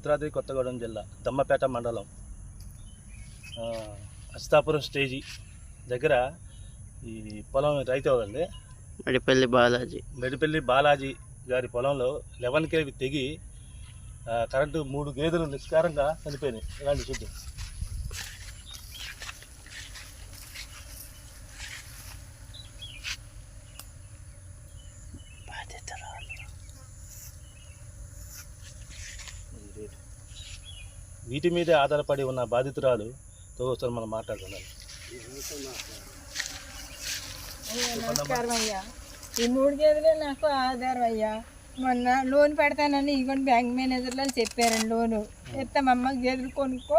భద్రాద్రి కొత్తగూడెం జిల్లా దమ్మపేట మండలం అస్తాపురం స్టేజీ దగ్గర ఈ పొలం రైతు ఎవరండి? మడిపల్లి బాలాజీ. మెడిపల్లి బాలాజీ గారి పొలంలో లెవెన్ కేవి తెగి కరెంటు మూడు గేదెలు నిష్కారంగా చనిపోయినాయి. ఇలాంటి చూద్దాం. వీటి మీదే ఆధారపడి ఉన్న బాధితురాలుతో ఒకసారి మనం మాట్లాడుకుందాం. నమస్కారం అయ్యా. ఈ మూడు గేదెలే నాకు ఆధారం అయ్యా. మొన్న లోన్ పెడతానని ఇగోండి బ్యాంక్ మేనేజర్లు వాళ్ళు చెప్పారండి లోను. ఇస్తామమ్మ గేదెలు కొనుక్కో.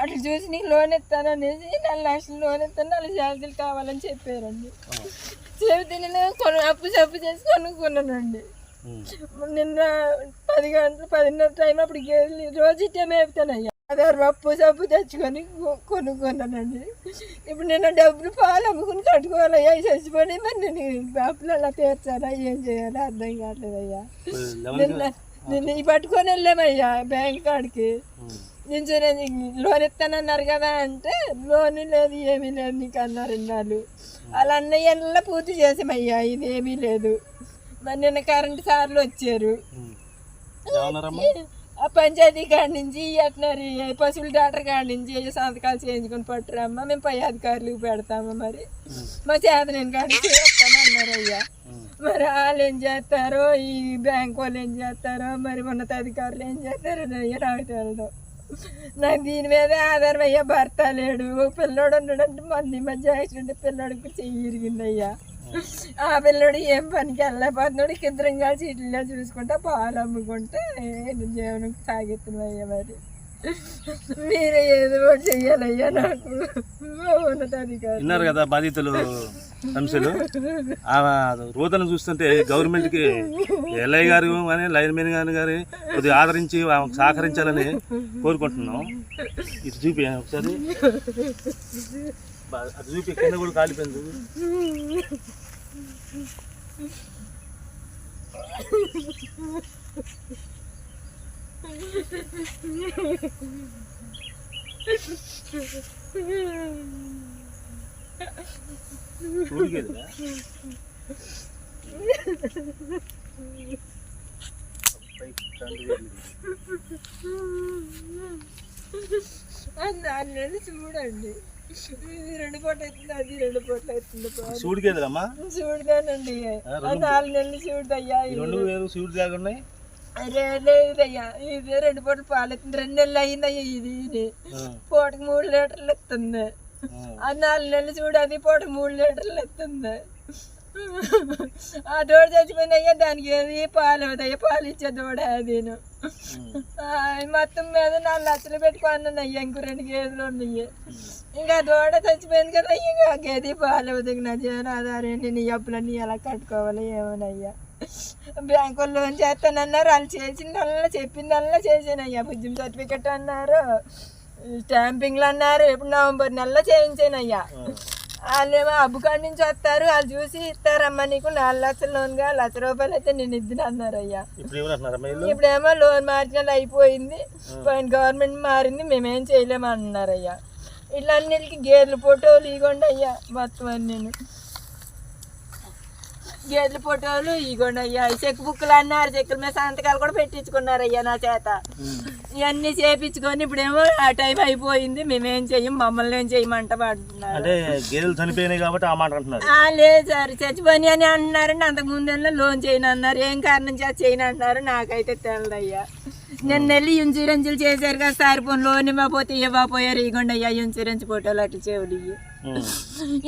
అట్లా చూసి నీకు లోన్ ఇస్తాననేసి నాలుగు లక్షలు లోన్ ఇస్తాను నాలుగు ఛార్జీలు కావాలని చెప్పారండి. చెబితే నేను కొను అప్పు చెప్పు చేసి కొనుక్కున్నానండి. నిన్న పది గంటలు పదిన్నర టైం అప్పుడు రోజు ఇట్టే మేపుతానయ్యా. ఆధార్ అప్పు సప్పు తెచ్చుకొని కొనుక్కున్నానండి. ఇప్పుడు నేను డబ్బులు పాలు అమ్ముకుని కట్టుకోవాలయ్యా. అవి చచ్చిపోయి మరి నేను అప్పులు అలా తీర్చాలా ఏం చేయాలో అర్థం కావట్లేదయ్యా. నిన్న నిన్న పట్టుకొని వెళ్ళామయ్యా బ్యాంక్ కాడికి. ఇన్సూరెన్స్ లోన్ ఇస్తానన్నారు కదా అంటే లోన్ లేదు ఏమీ లేదు నీకు అన్నారు ఇన్నాళ్ళు. అలా అన్నయ్య పూర్తి చేసామయ్యా ఇది ఏమీ లేదు. మరి నిన్న కరెంటు సార్లు వచ్చారు? ఆ పంచాయతీ కాడి నుంచి అట్నరి పశువుల డాక్టర్ కాడి నుంచి సంతకాలు చేయించుకొని పట్టురమ్మా మేము పై అధికారులకు పెడతాము మరి. మా చేత నేను కాడికి చేస్తాను అన్నారు అయ్యా. మరి వాళ్ళు ఏం చేస్తారో ఈ బ్యాంక్ వాళ్ళు ఏం చేస్తారో మరి ఉన్నతాధికారులు ఏం చేస్తారో అయ్యా నాకు తెలియదు నాకు దీని మీద ఆధారం అయ్యా భర్త లేడు. పిల్లోడు ఉన్నాడంటే మంది మధ్య యాక్సిడెంట్ పిల్లోడికి చెయ్యి ఇరిగింది అయ్యా. ఆ పిల్లడు ఏం పనికి వెళ్ళలేకపోతున్నాడు. ఇద్దరం కలిసి ఇట్లా చూసుకుంటా పాలు అమ్ముకుంటే జీవనం సాగిస్తున్నాయ్యా మరి? మీరే ఏదో చెయ్యాలయ్యా నాకు. ఉన్నతాధికారి విన్నారు కదా బాధితులు సమస్యలు ఆ రోదన చూస్తుంటే గవర్నమెంట్కి ఎల్ఐ గారు కానీ లైన్మెన్ గారు గారి కొద్దిగా ఆదరించి సహకరించాలని కోరుకుంటున్నాం. ఇటు చూపి ఒకసారి. అది చూపి కింద కూడా కాలిపోయింది అన్నది చూడండి. రెండు పూట అవుతుంది అది రెండు పూటలు అవుతుంది పాలు. చూడికేదిరమ్మా చూడదానండి ఆ నాలుగు నెలలు చూడదయ్యా ఈ రెండు వేలు సూడి దాకా ఉన్నాయి అరే లేదయ్యా ఇది రెండు పూటలు పాలు ఎత్తుంది రెండు నెలలు అయిందయ్యా ఇది ఇది ఆ, పూటకి మూడు లీటర్లు ఎత్తుంది ఆ. ఆ నాలుగు నెలలు చూడు అది పూటకి మూడు లీటర్లు ఎత్తుంది ఆ దూడ చచ్చిపోయిందయ్యా దానికి ఏది? పాలు ఇవ్వదయ్యా పాలు ఇచ్చే దూడ ఆ, మొత్తం మీద నాలుగు లక్షలు పెట్టుకున్నాను అయ్యా ఇంకో రెండు గేదెలు ఉన్నాయి. ఇంకా దూడ చచ్చిపోయింది కదా ఇంకా గేదె పాలు ఇవ్వదు నా జీవన ఆధారం నీ అప్పులన్నీ ఎలా కట్టుకోవాలి? ఏమోనయ్యా. బ్యాంకు లోన్ చేస్తానన్నారు. వాళ్ళు చేసిందల్లా చెప్పిందల్లా చేసానయ్యా బుజ్జిం సర్టిఫికెట్ అన్నారు. స్టాంపింగ్లు అన్నారు. ఇప్పుడు నవంబర్ నెలలో చేయించానయ్యా. వాళ్ళేమో అబ్బు కాడి నుంచి వస్తారు వాళ్ళు చూసి ఇస్తారమ్మా నీకు నాలుగు లక్షల లోన్గా లక్ష రూపాయలు అయితే నేను ఇద్దును అన్నారు అయ్యా. ఇప్పుడేమో లోన్ మార్జినల్ అయిపోయింది గవర్నమెంట్ మారింది మేమేం చేయలేము అంటున్నారు అయ్యా. ఇట్లా అన్నిటికి గేదెల ఫోటోలు ఇగోండి అయ్యా మొత్తం అన్నీ గేదెల ఫోటోలు ఇగోండి అయ్యా. చెక్ బుక్లు అన్నారు చెక్కుల మీద సంతకాలు కూడా పెట్టించుకున్నారు అయ్యా నా చేత. ఇవన్నీ చేపించుకొని ఇప్పుడేమో ఆ టైం అయిపోయింది. మేమేం చెయ్యం మమ్మల్ని ఏం చేయమంట అంటున్నారు అంటే గేదెలు చనిపోయినాయి కాబట్టి ఆ మాట అంటున్నారు. లేదు సార్ చచ్చిపోయి అని అంటున్నారండి అంతకు ముందేళ్ళ లోన్ చేయను అన్నారు. ఏం కారణం చేత చేయను అంటున్నారు నాకైతే తెలదయ్యా. నేను వెళ్ళి ఇన్సూరెన్స్లు చేశారు కదా సార్ పోనీ లోన్ ఇవ్వకపోతే ఇవ్వకపోయారు. అయ్యా ఇన్సూరెన్స్ ఫోటోలు అట్లా చెవులు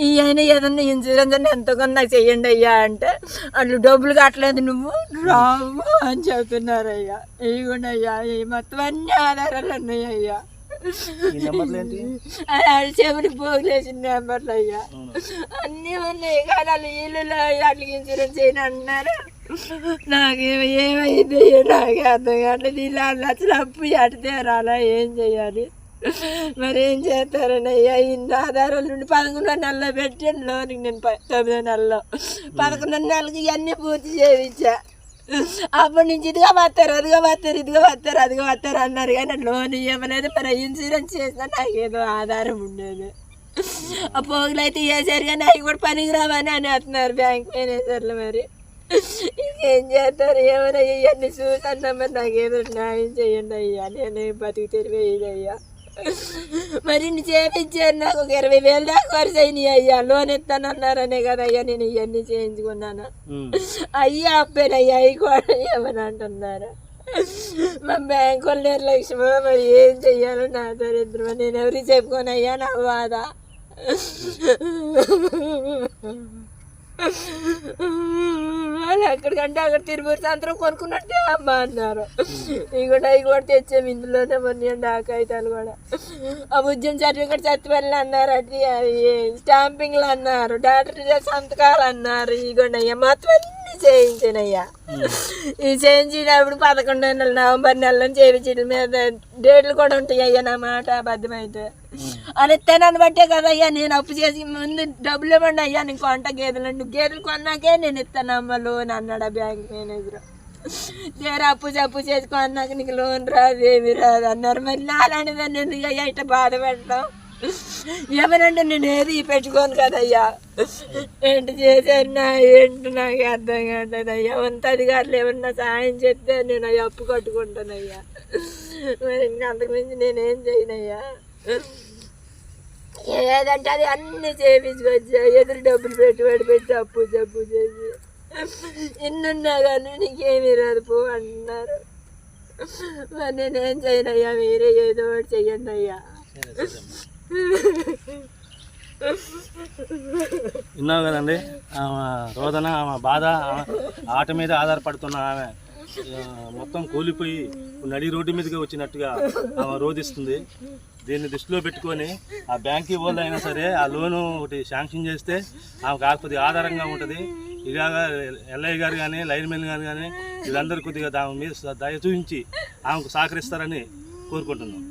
ఇవన్నీ ఏదన్నా ఇన్సూరెన్స్ అని ఎంతో కొంత చెయ్యండి అయ్యా అంటే వాళ్ళు డబ్బులు కట్టలేదు నువ్వు రావు అని చెప్తున్నారు అయ్యా ఇవ్వండి అయ్యా ఈ మొత్తం అన్ని ఆధారాలు ఉన్నాయి అయ్యా ఈ నెంబర్లు వాళ్ళు పోగులేసిన అయ్యా. అన్నీ ఉన్నాయి కానీ వాళ్ళు ఇల్లులో వాటికి ఇన్సూరెన్స్ చేయని అంటున్నారు నాకు ఏమైంది? నాకు అర్థం కావట్లేదు. ఇలా లక్షలు అప్పు ఎట తీరాలా ఏం చేయాలి? మరి ఏం చేస్తారని అయ్యా ఇన్ని ఆధారాల నుండి పదకొండో నెలలో పెట్టాను లోనికి నేను తొమ్మిదో నెలలో. పదకొండో నెలకి ఇవన్నీ పూర్తి చేయించా. అప్పటి నుంచి ఇదిగా పడతారు అదిగా పడతారు ఇదిగా పడతారు అదిగా వస్తారు అన్నారు. కానీ లోన్ ఇవ్వలేదు మరి ఇన్సూరెన్స్ చేసినా నాకు ఏదో ఆధారం ఉండేది. ఆ పోగులు అయితే వేసారు కానీ అవి కూడా పనికి రావని అని అంటున్నారు బ్యాంక్ మేనేజర్లు మరి. ఏం చేస్తారు? ఏమైనా ఇవన్నీ చూసన్నా మరి నాకు ఏదో న్యాయం చేయండి అయ్యా. నేను బతికి తెరివేయదు మరి చేపించారు నాకు ఒక ఇరవై వేలు దాకా ఖర్చు అయినాయి అయ్యా. లోన్ ఇస్తానన్నారనే కదా అయ్యా నేను ఇవన్నీ చేయించుకున్నాను. అయ్యా అబ్బాయి అవి కూడా ఏమని అంటున్నారు. మా బ్యాంకు వాళ్ళు నిర్లక్ష్యమో మరి ఏం చెయ్యాలో నా దరిద్రం నేను ఎవరికి చెప్పుకొని అయ్యా నా బాధ. ఎక్కడికంటే అక్కడ తిరుపతి సాయంత్రం కొనుక్కున్నట్టే అమ్మ అన్నారు. ఇవి కూడా ఇవి కూడా తెచ్చాము ఇందులోనే ఉన్నాయండి ఆ కాగితాలు కూడా. ఆ ఉద్యమం సర్టిఫికెట్ చచ్చిపోయి అన్నారు అది స్టాంపింగ్లు అన్నారు డాక్టర్ సంతకాలు అన్నారు. ఇగోండి మొత్తం అన్ని చేయించినయ్యా. ఈ చేయించినప్పుడు పదకొండు నెలలు నవంబర్ నెలలో చేయించడం మీద డేట్లు కూడా ఉంటాయి అయ్యా నా మాట అబద్ధమైతే. అని ఇస్తానని బట్టే కదయ్యా నేను అప్పు చేసి ముందు డబ్బులు ఇవ్వండి అయ్యా నీ కొంట గేదెలు నువ్వు గేదెలు కొన్నాకే నేను ఇస్తాను అమ్మ లోన్ అన్నాడు ఆ బ్యాంక్ మేనేజర్. తీరా అప్పు చెప్పు చేసుకో అన్నాక నీకు లోన్ రాదు ఏమి రాదు అన్నారు. మరి నాలాంటిదాన్ని ఎందుకు అయ్యా ఇట్లా బాధ పెట్టడం? ఏమనంటే నేను ఏది పెట్టుకోను కదయ్యా? ఏంటి చేశారు నా ఏంటి నాకు అర్థం కాదు అయ్యా. వంత అధికారులు ఏమన్నా సాయం చేస్తే నేను అయ్యా అప్పు కట్టుకుంటానయ్యా. మరి ఇంకా అంతకుమించి నేనేం చేయనయ్యా? ఏదంటే అది అన్ని చేపించుకొచ్చా ఎదురు డబ్బులు పెట్టుబడి పెట్టి అప్పు జబ్బు చేసి. ఎన్నున్నా కానీ నీకేమీ రాదు పో అంటున్నారు మరి నేనేం చేయనయ్యా మీరే ఏదో ఒకటి చెయ్యండి అయ్యా. విన్నావు కదండి? ఆమె రోదన ఆమె బాధ ఆట మీద ఆధారపడుతున్న ఆమె. మొత్తం కూలిపోయి నడి రోడ్డు మీదుగా వచ్చినట్టుగా ఆమె రోధిస్తుంది. దీన్ని దృష్టిలో పెట్టుకొని ఆ బ్యాంక్ వాళ్ళు అయినా సరే ఆ లోను ఒకటి శాంక్షన్ చేస్తే ఆమెకు కాకపోతే కొద్దిగా ఆధారంగా ఉంటుంది. ఇలాగా ఎల్ఐ గారు కానీ లైన్మెన్ గారు కానీ వీళ్ళందరూ కొద్దిగా దాని మీద దయ చూపించి ఆమెకు సహకరిస్తారని కోరుకుంటున్నాం.